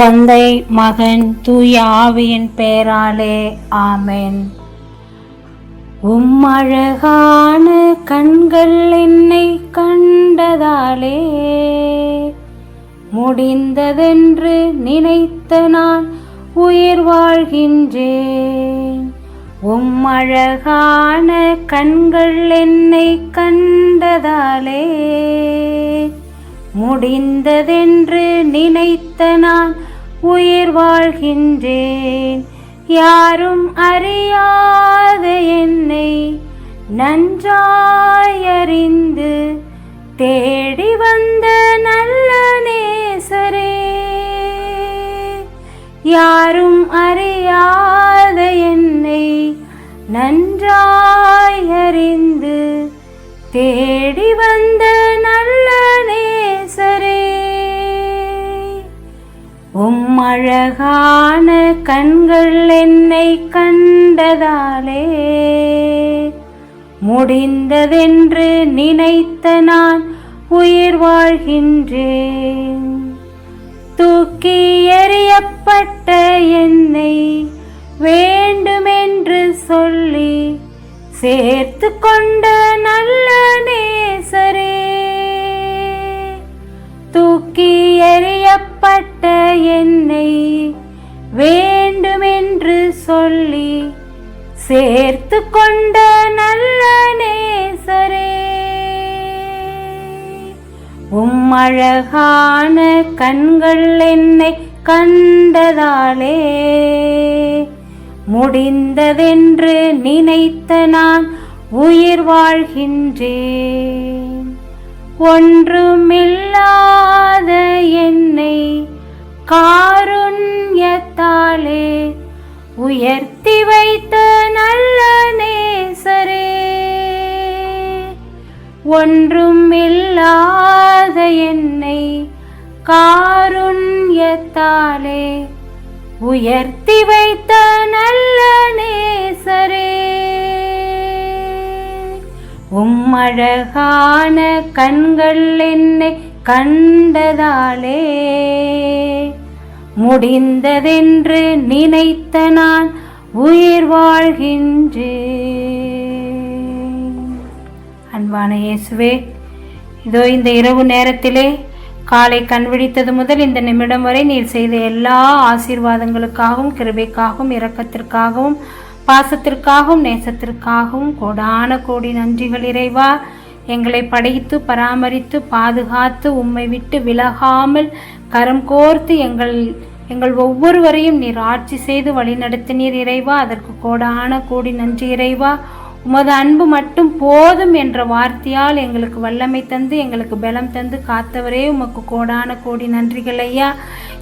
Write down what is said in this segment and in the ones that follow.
தந்தை மகன் தூய ஆவியின் பெயராலே ஆமேன். உம்மழகான கண்கள் என்னை கண்டதாலே முடிந்ததென்று நினைத்த நான் உயிர் வாழ்கின்றேன். உம்மழகான கண்கள் என்னை கண்டதாலே முடிந்ததென்று நினைத்த நான் உயிர் வாழ்கின்றேன். யாரும் அறியாத என்னை நன்றாயறிந்து தேடி வந்த நல்ல நேசரே. யாரும் அறியாத என்னை நன்றாயறிந்து தேடி வந்த நல்ல அழகான கண்கள் என்னை கண்டதாலே முடிந்ததென்று நினைத்த நான் உயிர் வாழ்கின்றேன். தூக்கி எறியப்பட்ட என்னை வேண்டுமென்று சொல்லி சேர்த்து கொண்ட சொல்லி சேர்த்து கொண்ட நல்ல நேசரே. உம்மழகான கண்கள் என்னை கண்டதாலே முடிந்ததென்று நினைத்த நான் உயிர் வாழ்கின்றேன். ஒன்றுமில்லாத அழகான கண்கள் என்னை கண்டதாலே. முடிந்ததென்று நினைத்த நான் உயிர் வாழ்கின்றே அன்பான இயேசுவே இதோ இந்த இரவு நேரத்திலே காலை கண் விழித்தது முதல் இந்த நிமிடம் வரை நீர் செய்த எல்லா ஆசீர்வாதங்களுக்காகவும் கிருபைக்காகவும் இரக்கத்திற்காகவும் பாசத்திற்காகவும் நேசத்திற்காகவும் கோடான கோடி நன்றிகள் இறைவா. எங்களை படைத்து பராமரித்து பாதுகாத்து உம்மை விட்டு விலகாமல் கரம் கோர்த்து எங்கள் எங்கள் ஒவ்வொருவரையும் நீர் ஆட்சி செய்து வழிநடத்தினீர் இறைவா. அதற்கு கோடான கோடி நன்றி இறைவா. உமது அன்பு மட்டும் போதும் என்ற வார்த்தையால் எங்களுக்கு வல்லமை தந்து எங்களுக்கு பலம் தந்து காத்தவரே உமக்கு கோடான கோடி நன்றிகள் ஐயா.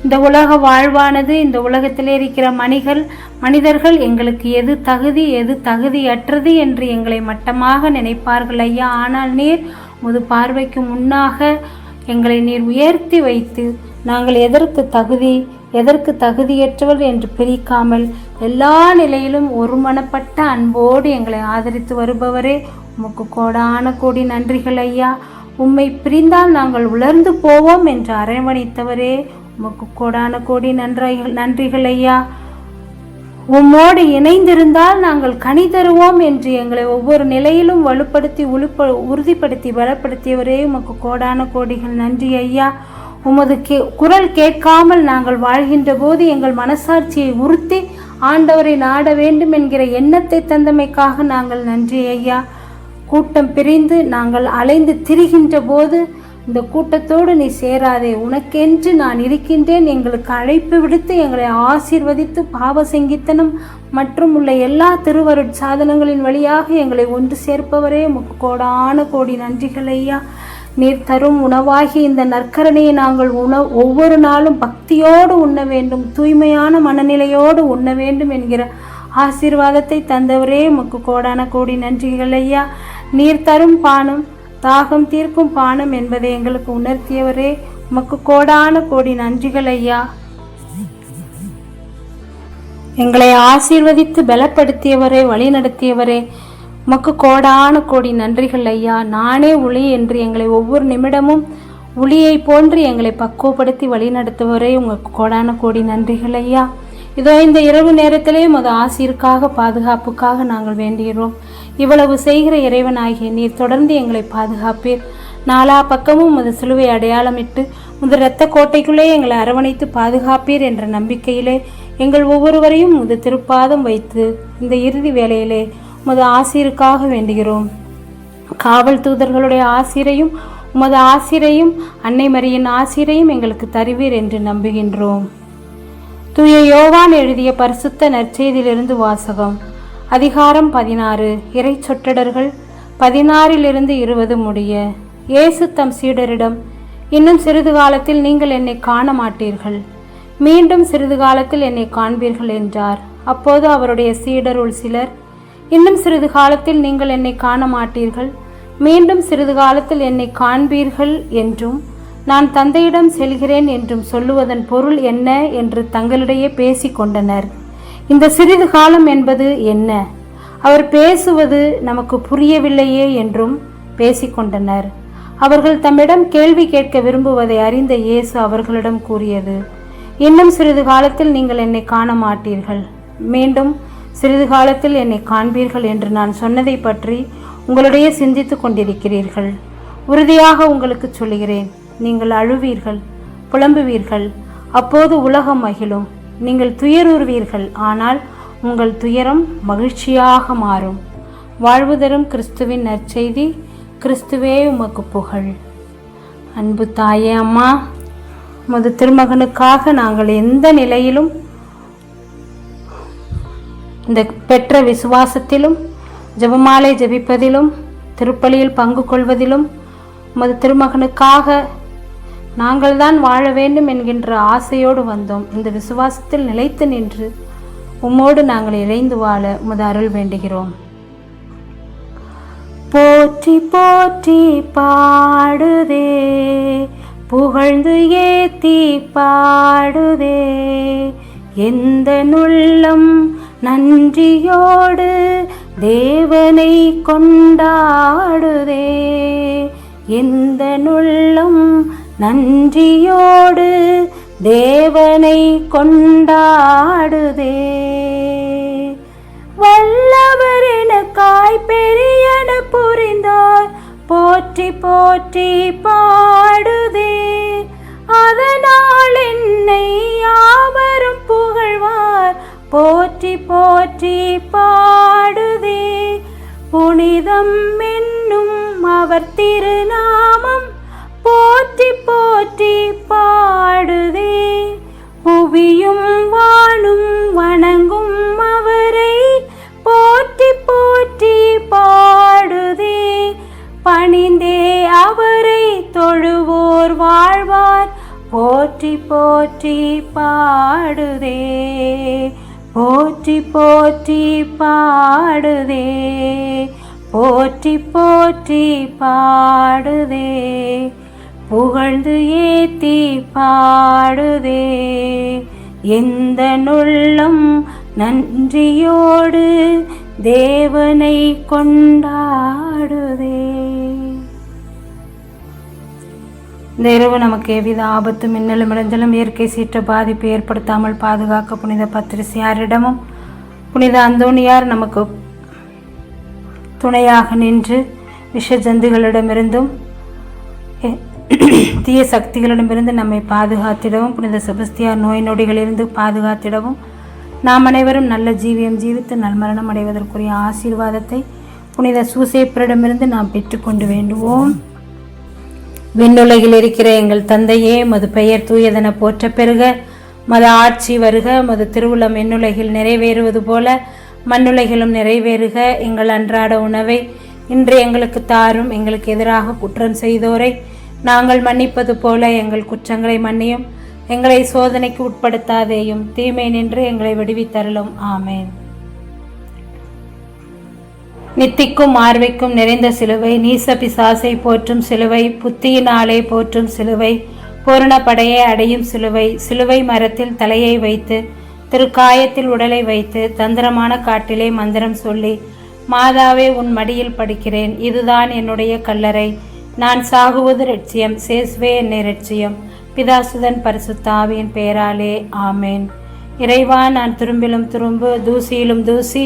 இந்த உலக வாழ்வானது இந்த உலகத்தில் இருக்கிற மணிகள் மனிதர்கள் எங்களுக்கு எது தகுதி எது தகுதியற்றது என்று எங்களை மட்டமாக நினைப்பார்கள் ஐயா. ஆனால் நீர் முது பார்வைக்கு முன்னாக எங்களை நீர் உயர்த்தி வைத்து நாங்கள் எதற்கு தகுதி எதற்கு தகுதியற்றவர் என்று பிரிக்காமல் எல்லா நிலையிலும் ஒருமனப்பட்ட அன்போடு எங்களை ஆதரித்து வருபவரே உமக்கு கோடான கோடி நன்றிகள் ஐயா. உம்மை பிரிந்தால் நாங்கள் உலர்ந்து போவோம் என்று அரவணைத்தவரே உமக்கு கோடான கோடி நன்றிகள் நன்றிகள் ஐயா. உம்மோடு இணைந்திருந்தால் நாங்கள் கனி தருவோம் என்று எங்களை ஒவ்வொரு நிலையிலும் வலுப்படுத்தி உளுப்ப உறுதிப்படுத்தி பலப்படுத்தியவரே உமக்கு கோடான கோடிகள் நன்றி ஐயா. உமது கே குரல் கேட்காமல் நாங்கள் வாழ்கின்ற போது எங்கள் மனசாட்சியை உறுத்தி ஆண்டவரை நாட வேண்டும் என்கிற எண்ணத்தை தந்தமைக்காக நாங்கள் நன்றி ஐயா. கூட்டம் பிரிந்து நாங்கள் அலைந்து திரிகின்ற போது இந்த கூட்டத்தோடு நீ சேராதே உனக்கென்று நான் இருக்கின்றேன் எங்களுக்கு அழைப்பு விடுத்து எங்களை ஆசீர்வதித்து பாவ சங்கீத்தனம் மற்றும் உள்ள எல்லா திருவருட் சாதனங்களின் வழியாக எங்களை ஒன்று சேர்ப்பவரே உமக்கு கோடான கோடி நன்றிகள் ஐயா. நீர் தரும் உணவாகி இந்த நற்கரணையை நாங்கள் உண ஒவ்வொரு நாளும் பக்தியோடு உண்ண வேண்டும் தூய்மையான மனநிலையோடு உண்ண வேண்டும் என்கிற ஆசீர்வாதத்தை தந்தவரே உமக்கு கோடான கோடி நன்றிகள் ஐயா. நீர் தரும் பானம் தாகம் தீர்க்கும் பானம் என்பதை எங்களுக்கு உணர்த்தியவரே உமக்கு கோடான கோடி நன்றிகள் ஐயா. எங்களை ஆசீர்வதித்து பலப்படுத்தியவரே வழிநடத்தியவரே உமக்கு கோடான கோடி நன்றிகள் ஐயா. நானே ஒளி என்று எங்களை ஒவ்வொரு நிமிடமும் உளியை போன்று எங்களை பக்குவப்படுத்தி வழிநடத்துவரே உங்களுக்கு கோடான கோடி நன்றிகள் ஐயா. இதோ இந்த இரவு நேரத்திலேயும் அது ஆசிற்காக பாதுகாப்புக்காக நாங்கள் வேண்டுகிறோம். இவ்வளவு செய்கிற இறைவனாகிய நீர் தொடர்ந்து எங்களை பாதுகாப்பீர். நாலா பக்கமும் உமது சிலுவை அடையாளமிட்டு முது இரத்த கோட்டைக்குள்ளே எங்களை அரவணைத்து பாதுகாப்பீர் என்ற நம்பிக்கையிலே எங்கள் ஒவ்வொருவரையும் முது திருப்பாதம் வைத்து இந்த இறுதி வேளையிலே உமது ஆசிருக்காக வேண்டுகிறோம். காவல் தூதர்களுடைய ஆசிரையும் உமது ஆசிரையும் அன்னை மரியின் ஆசிரையும் எங்களுக்கு தருவீர் என்று நம்புகின்றோம். தூய யோவான் எழுதிய பரிசுத்த நற்செய்தியிலிருந்து வாசகம். அதிகாரம் பதினாறு. இறை சொற்றடர்கள் பதினாறிலிருந்து இருபது முடிய. இயேசு தம் சீடரிடம் இன்னும் சிறிது காலத்தில் நீங்கள் என்னை காண மாட்டீர்கள் மீண்டும் சிறிது காலத்தில் என்னை காண்பீர்கள் என்றார். அப்போது அவருடைய சீடருள் சிலர் இன்னும் சிறிது காலத்தில் நீங்கள் என்னை காண மாட்டீர்கள் மீண்டும் சிறிது காலத்தில் என்னை காண்பீர்கள் என்றும் நான் தந்தையிடம் செல்கிறேன் என்றும் சொல்லுவதன் பொருள் என்ன என்று தங்களிடையே பேசிக்கொண்டனர் இந்த சிறிது காலம் என்பது என்ன? அவர் பேசுவது நமக்கு புரியவில்லையே என்றும் பேசிக்கொண்டனர் அவர்கள் தம்மிடம் கேள்வி கேட்க விரும்புவதை அறிந்த இயேசு அவர்களிடம் கூறியது இன்னும் சிறிது காலத்தில் நீங்கள் என்னை காண மாட்டீர்கள் மீண்டும் சிறிது காலத்தில் என்னை காண்பீர்கள் என்று நான் சொன்னதை பற்றி உங்களுடைய சிந்தித்துக் கொண்டிருக்கிறீர்கள். உறுதியாக உங்களுக்கு சொல்கிறேன் நீங்கள் அழுவீர்கள் புலம்புவீர்கள். அப்போது உலகம் மகிழும். நீங்கள் துயருறுவீர்கள் ஆனால் உங்கள் துயரம் மகிழ்ச்சியாக மாறும். வாழ்வு தரும் கிறிஸ்துவின் நற்செய்தி கிறிஸ்துவே உமக்கு புகழ். அன்பு தாயே அம்மா உமது திருமகனுக்காக நாங்கள் எந்த நிலையிலும் இந்த பெற்ற விசுவாசத்திலும் ஜெபமாலை ஜெபிப்பதிலும் திருப்பலியில் பங்கு கொள்வதிலும் உமது திருமகனுக்காக நாங்கள் தான் வாழ வேண்டும் என்கின்ற ஆசையோடு வந்தோம். இந்த விசுவாசத்தில் நிலைத்து நின்று உம்மோடு நாங்கள் இணைந்து வாழ உமது அருள் வேண்டுகிறோம். போற்றி போற்றி பாடுதே புகழ்ந்து ஏத்தி பாடுதே எந்த நுள்ளம் நன்றியோடு தேவனை கொண்டாடுதே. எந்த நுள்ளம் நன்றியோடு தேவனை கொண்டாடுதே. வல்லவர் எனக்காய் பெரியன புரிந்தார் போற்றி போற்றி பாடுதே. போற்றி போற்றி பாடுதே. போற்றி போற்றி பாடுதே. போற்றி போற்றி பாடுதே. புகழ்ந்து ஏத்தி பாடுதே. எந்த நுள்ளம் நன்றியோடு தேவனை கொண்டாடுதே. இந்த இரவு நமக்கு எவ்வித ஆபத்து மின்னலும் இடைஞ்சலும் இயற்கை சீற்ற பாதிப்பு ஏற்படுத்தாமல் பாதுகாக்க புனித பத்திரிசியாரிடமும் புனித அந்தோணியார் நமக்கு துணையாக நின்று விஷ ஜந்துகளிடமிருந்தும் தீய சக்திகளிடமிருந்து நம்மை பாதுகாத்திடவும் புனித செபஸ்தியார் நோய் நொடிகளிலிருந்து பாதுகாத்திடவும் நாம் அனைவரும் நல்ல ஜீவியம் ஜீவித்து நல்மரணம் அடைவதற்குரிய ஆசீர்வாதத்தை புனித சூசேப்பரிடமிருந்து நாம் பெற்றுக்கொண்டு வேண்டுவோம். விண்ணுலகில் இருக்கிற எங்கள் தந்தையே மது பெயர் தூயதென போற்ற பெறுக. மத ஆட்சி வருக மது திருவுளம் எண்ணுலகில் நிறைவேறுவது போல மண்ணுலகிலும் நிறைவேறுக. எங்கள் அன்றாட உணவை இன்று எங்களுக்கு தாரும் எங்களுக்கு எதிராக குற்றம் செய்தோரை நாங்கள் மன்னிப்பது போல எங்கள் குற்றங்களை மன்னியும். எங்களை சோதனைக்கு உட்படுத்தாதேயும் தீமை நின்று எங்களை விடுவித்தருளும். ஆமேன். நித்திக்கும் மார்வைக்கும் நிறைந்த சிலுவை நீச பிசாசை போற்றும் சிலுவை புத்தியினாலே போற்றும் சிலுவை பூரணப்படையை அடையும் சிலுவை சிலுவை மரத்தில் தலையை வைத்து திருக்காயத்தில் உடலை வைத்து தந்திரமான காட்டிலே மந்திரம் சொல்லி மாதாவே உன் மடியில் படிக்கிறேன். இதுதான் என்னுடைய கல்லறை. நான் சாகுவது லட்சியம் சேஸ்வே என்னை லட்சியம் பிதாசுதன் பரிசுத்தாவியின் பெயராலே ஆமேன். இறைவா நான் துரும்பிலும் துரும்பு தூசியிலும் தூசி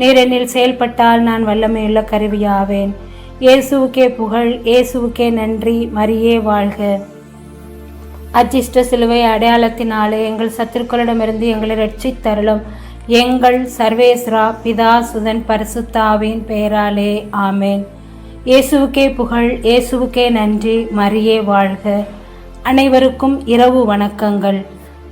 நீரெனில் செயல்பட்டால் நான் வல்லமையுள்ள கருவியாவேன். இயேசுவுக்கே புகழ் இயேசுவுக்கே நன்றி மரியே வாழ்க. அச்சிஷ்ட சிலுவை அடையாளத்தினாலே எங்கள் சத்துருக்களிடமிருந்து எங்களை ரட்சித்தருளும் எங்கள் சர்வேஸ்ரா பிதா சுதன் பரிசுத்தாவின் பெயராலே ஆமேன். இயேசுவுக்கே புகழ் இயேசுவுக்கே நன்றி மரியே வாழ்க. அனைவருக்கும் இரவு வணக்கங்கள்.